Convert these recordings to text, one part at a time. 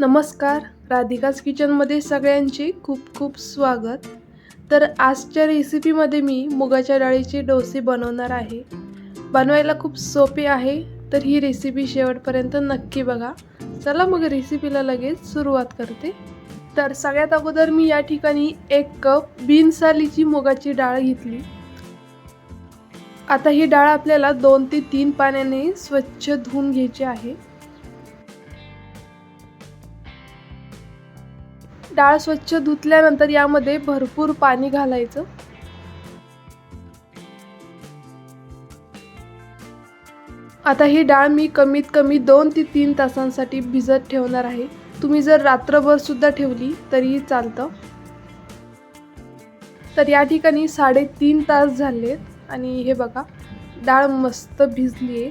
नमस्कार. राधिकाज किचनमध्ये सगळ्यांचे खूप खूप स्वागत. तर आजच्या रेसिपीमध्ये मी मुगाच्या डाळीचे डोसे बनवणार आहे. बनवायला खूप सोपे आहे तर ही रेसिपी शेवटपर्यंत नक्की बघा. चला मग रेसिपीला लगेच सुरुवात करते. तर सगळ्यात अगोदर मी या ठिकाणी एक कप बिनसालीची मुगाची डाळ घेतली. आता ही डाळ आपल्याला दोन ते तीन पाण्याने स्वच्छ धुवून घ्यायची आहे. डाळ स्वच्छ धुतल्यानंतर यामध्ये भरपूर पाणी घालायचं. आता ही डाळ मी कमीत कमी दोन ते तीन तासांसाठी भिजत ठेवणार आहे. तुम्ही जर रात्रभर सुद्धा ठेवली तरीही चालतं. तर या ठिकाणी साडेतीन तास झालेत आणि हे बघा डाळ मस्त भिजली आहे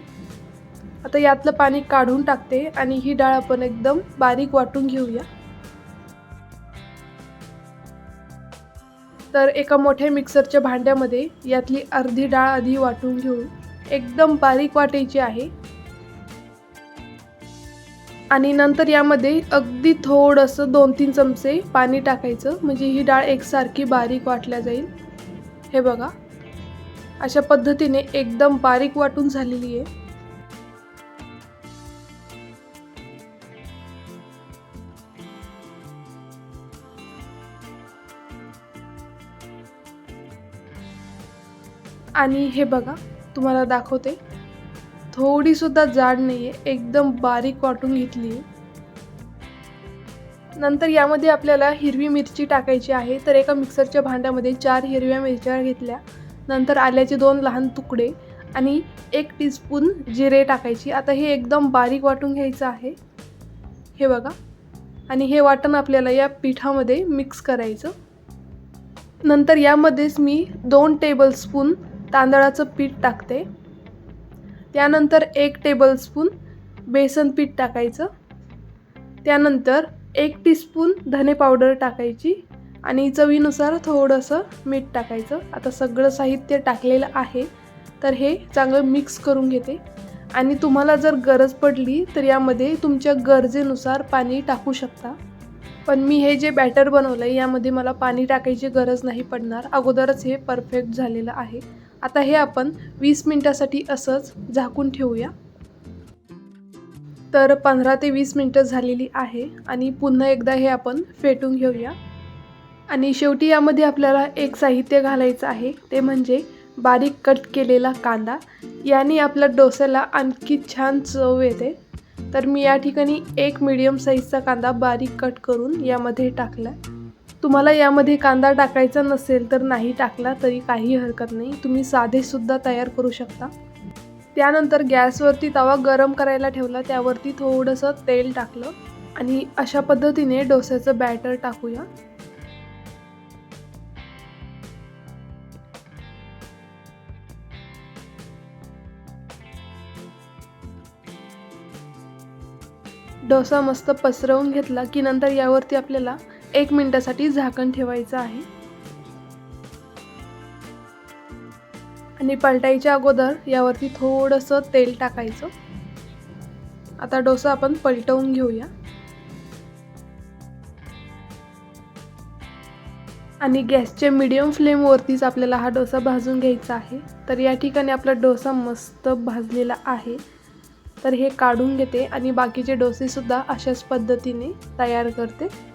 आता यातलं पाणी काढून टाकते आणि ही डाळ आपण एकदम बारीक वाटून घेऊया. तर एका मोठ्या मिक्सरच्या भांड्यामध्ये यातली अर्धी डाळ आधी वाटून घेऊन एकदम बारीक वाटायची आहे. आणि नंतर यामध्ये अगदी थोडंसं दोन तीन चमचे पाणी टाकायचं म्हणजे ही डाळ एकसारखी बारीक वाटल्या जाईल. हे बघा अशा पद्धतीने एकदम बारीक वाटून झालेली आहे. आणि हे बघा तुम्हाला दाखवते. थोडीसुद्धा जाड नाही आहे एकदम बारीक वाटून घेतली आहे नंतर यामध्ये आपल्याला हिरवी मिरची टाकायची आहे तर एका मिक्सरच्या भांड्यामध्ये चार हिरव्या मिरच्या घेतल्या. नंतर आल्याचे दोन लहान तुकडे आणि एक टीस्पून जिरे टाकायची. आता हे एकदम बारीक वाटून घ्यायचं आहे. हे बघा. आणि हे वाटण आपल्याला या पिठामध्ये मिक्स करायचं. नंतर यामध्येच मी दोन टेबलस्पून तांदळाचं पीठ टाकते. त्यानंतर एक टेबलस्पून बेसन पीठ टाकायचं. त्यानंतर एक टीस्पून धने पावडर टाकायची आणि चवीनुसार थोडंसं मीठ टाकायचं. आता सगळं साहित्य टाकलेलं आहे तर हे चांगलं मिक्स करून घेते. आणि तुम्हाला जर गरज पडली तर यामध्ये तुमच्या गरजेनुसार पाणी टाकू शकता. पण मी हे जे बॅटर बनवलं आहे यामध्ये मला पाणी टाकायची गरज नाही पडणार. अगोदरच हे परफेक्ट झालेलं आहे. आता हे आपण वीस मिनटासाठी असंच झाकून ठेवूया. तर पंधरा ते वीस मिनटं झालेली आहे आणि पुन्हा एकदा हे आपण फेटून घेऊया. आणि शेवटी यामध्ये आपल्याला एक साहित्य घालायचं आहे ते म्हणजे बारीक कट केलेला कांदा. याने आपल्या डोस्याला आणखी छान चव येते. तर मी या ठिकाणी एक मीडियम साईजचा कांदा बारीक कट करून यामध्ये टाकला तुम्हाला यामध्ये कांदा टाकायचा नसेल तर नाही टाकला तरी काही हरकत नाही. तुम्ही साधेसुद्धा तयार करू शकता. त्यानंतर गॅसवरती तवा गरम करायला ठेवला. त्यावरती थोडंसं तेल टाकलं आणि अशा पद्धतीने डोस्याचं बॅटर टाकूया. डोसा मस्त पसरवून घेतला की नंतर यावरती आपल्याला एक मिनटासाठी झाकण ठेवायचं आहे. आणि पलटायच्या अगोदर यावरती थोडंसं तेल टाकायचं. आता डोसा आपण पलटवून घेऊया. आणि गॅसच्या मिडियम फ्लेमवरतीच आपल्याला हा डोसा भाजून घ्यायचा आहे. तर या ठिकाणी आपला डोसा मस्त भाजलेला आहे. तर हे काढून घेते आणि बाकीचे डोसेसुद्धा अशाच पद्धतीने तयार करते.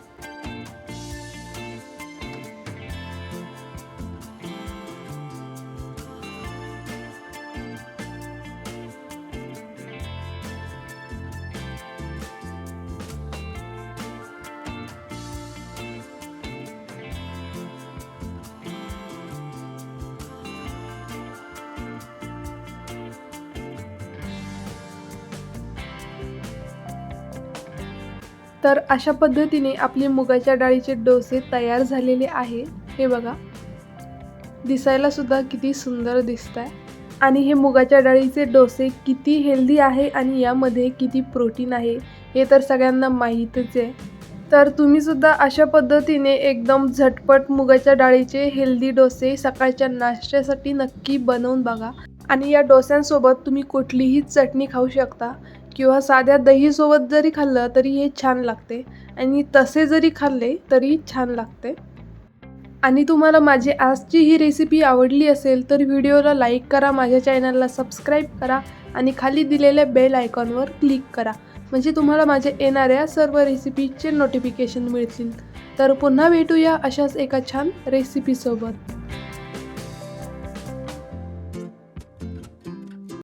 तर अशा पद्धतीने आपले मुगाच्या डाळीचे डोसे तयार झालेले आहे. हे बघा. दिसायला सुद्धा किती सुंदर दिसत आहे आणि हे मुगाच्या डाळीचे डोसे किती हेल्दी आहे आणि यामध्ये किती प्रोटीन आहे हे तर सगळ्यांना माहीतच आहे. तर तुम्हीसुद्धा अशा पद्धतीने एकदम झटपट मुगाच्या डाळीचे हेल्दी डोसे सकाळच्या नाश्त्यासाठी नक्की बनवून बघा. आणि या डोस्यांसोबत तुम्ही कुठलीही चटणी खाऊ शकता. किंवा साध्या दहीसोबत जरी खाल्लं तरी हे छान लागते. आणि तसे जरी खाल्ले तरी छान लागते. आणि तुम्हाला माझी आजची ही रेसिपी आवडली असेल तर व्हिडिओला लाईक करा माझ्या चॅनलला सबस्क्राईब करा आणि खाली दिलेल्या बेल आयकॉनवर क्लिक करा. म्हणजे तुम्हाला माझ्या येणाऱ्या सर्व रेसिपीचे नोटिफिकेशन मिळतील. तर पुन्हा भेटूया अशाच एका छान रेसिपीसोबत